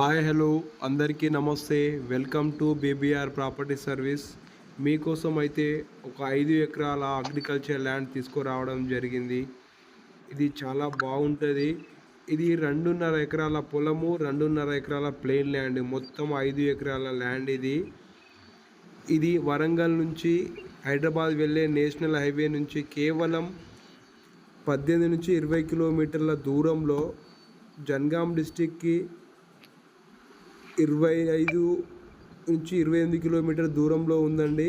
Hi hello. అందరికీ నమస్తే. Welcome to BBR property service. మీకోసం అయితే ఒక ఐదు ఎకరాల అగ్రికల్చర్ ల్యాండ్ తీసుకురావడం జరిగింది. ఇది చాలా బాగుంటుంది. ఇది రెండున్నర ఎకరాల పొలము రెండున్నర ఎకరాల ప్లెయిన్ ల్యాండ్. మొత్తం ఐదు ఎకరాల ల్యాండ్ ఇది. ఇది వరంగల్ నుంచి హైదరాబాద్ వెళ్ళే నేషనల్ హైవే నుంచి కేవలం పద్దెనిమిది నుంచి ఇరవై కిలోమీటర్ల దూరంలో జన్గాం డిస్టిక్కి ఇరవై ఐదు నుంచి ఇరవై ఎనిమిది కిలోమీటర్ దూరంలో ఉందండి.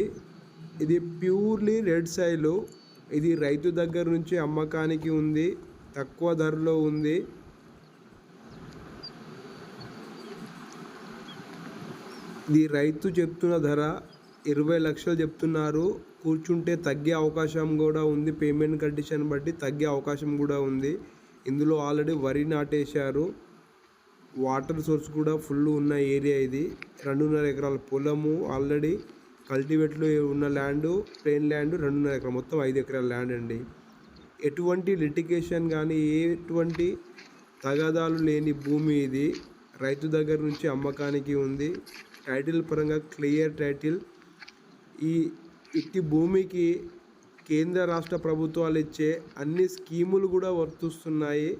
ఇది ప్యూర్లీ రెడ్ సాయిల్ ఇది రైతు దగ్గర నుంచి అమ్మకానికి ఉంది. తక్కువ ధరలో ఉంది. ఇది రైతు చెప్తున్న ధర ఇరవై లక్షలు చెప్తున్నారు. కూర్చుంటే తగ్గే అవకాశం కూడా ఉంది. పేమెంట్ కండిషన్ బట్టి తగ్గే అవకాశం కూడా ఉంది. ఇందులో ఆల్రెడీ వరి నాటేశారు. వాటర్ సోర్స్ కూడా ఫుల్ ఉన్న ఏరియా ఇది. రెండున్నర ఎకరాల పొలము ఆల్రెడీ కల్టివేట్లో ఉన్న ల్యాండ్ ప్లెయిన్ ల్యాండ్ రెండున్నర ఎకరాలు. మొత్తం ఐదు ఎకరాల ల్యాండ్ అండి. ఎటువంటి లిటిగేషన్ కానీ ఎటువంటి తగాదాలు లేని భూమి ఇది. రైతు దగ్గర నుంచి అమ్మకానికి ఉంది. టైటిల్ పరంగా క్లియర్ టైటిల్. ఈ ఇట్టి భూమికి కేంద్ర రాష్ట్ర ప్రభుత్వాలు ఇచ్చే అన్ని స్కీములు కూడా వర్తిస్తున్నాయి.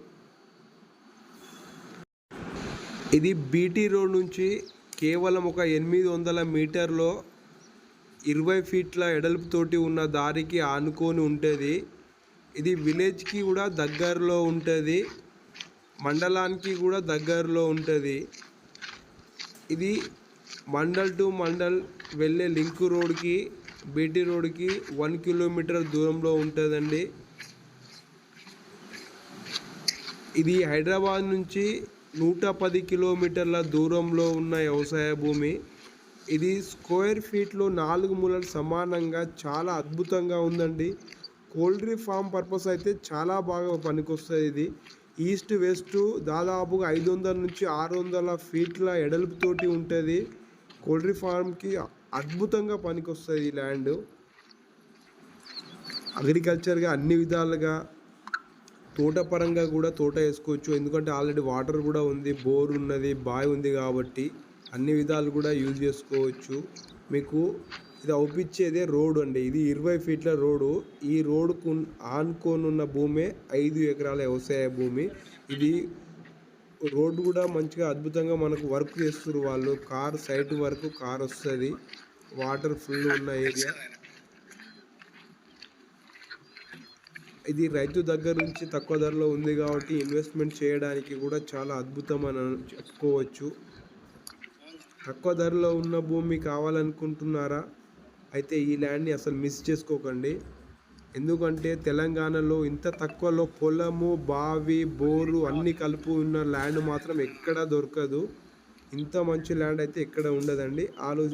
ఇది బీటీ రోడ్ నుంచి కేవలం ఒక ఎనిమిది వందల మీటర్లో ఇరవై ఫీట్ల ఎడల్పుతోటి ఉన్న దారికి ఆనుకొని ఉంటుంది. ఇది విలేజ్కి కూడా దగ్గరలో ఉంటుంది. మండలానికి కూడా దగ్గరలో ఉంటుంది. ఇది మండల్ టు మండల్ వెళ్ళే లింక్ రోడ్కి బీటీ రోడ్కి వన్ కిలోమీటర్ దూరంలో ఉంటుందండి. ఇది హైదరాబాద్ నుంచి నూట పది కిలోమీటర్ల దూరంలో ఉన్న వ్యవసాయ భూమి. ఇది స్క్వేర్ ఫీట్లో నాలుగు మూలలు సమానంగా చాలా అద్భుతంగా ఉందండి. కోల్డ్రీ ఫామ్ పర్పస్ అయితే చాలా బాగా పనికొస్తుంది ఇది. ఈస్ట్ వెస్ట్ దాదాపుగా ఐదు వందల నుంచి ఆరు వందల ఫీట్ల ఎడల్పుతోటి ఉంటుంది. కోల్డ్రీ ఫామ్కి అద్భుతంగా పనికొస్తుంది ఈ ల్యాండ్. అగ్రికల్చర్గా అన్ని విధాలుగా తోట పరంగా కూడా తోట వేసుకోవచ్చు. ఎందుకంటే ఆల్రెడీ వాటర్ కూడా ఉంది బోర్ ఉన్నది బావి ఉంది కాబట్టి అన్ని విధాలు కూడా యూజ్ చేసుకోవచ్చు. మీకు ఇది అవుపించేదే రోడ్ అండి. ఇది ఇరవై ఫీట్ల రోడ్డు ఈ రోడ్కు ఆనుకోనున్న ఉన్న భూమే ఐదు ఎకరాల వ్యవసాయ భూమి. ఇది రోడ్డు కూడా మంచిగా అద్భుతంగా మనకు వర్క్ చేస్తున్నారు వాళ్ళు. కార్ సైట్ వరకు కార్ వస్తుంది. వాటర్ ఫుల్ ఉన్న ఏరియా. ఇది రైతు దగ్గర నుంచి తక్కువ ధరలో ఉంది కాబట్టి ఇన్వెస్ట్మెంట్ చేయడానికి కూడా చాలా అద్భుతం అని చెప్పుకోవచ్చు. తక్కువ ధరలో ఉన్న భూమి కావాలనుకుంటున్నారా? అయితే ఈ ల్యాండ్ని అసలు మిస్ చేసుకోకండి. ఎందుకంటే తెలంగాణలో ఇంత తక్కువలో పొలము బావి బోరు అన్ని కలుపు ఉన్న ల్యాండ్ మాత్రం ఎక్కడా దొరకదు. ఇంత మంచి ల్యాండ్ అయితే ఎక్కడ ఉండదండి. ఆలోచి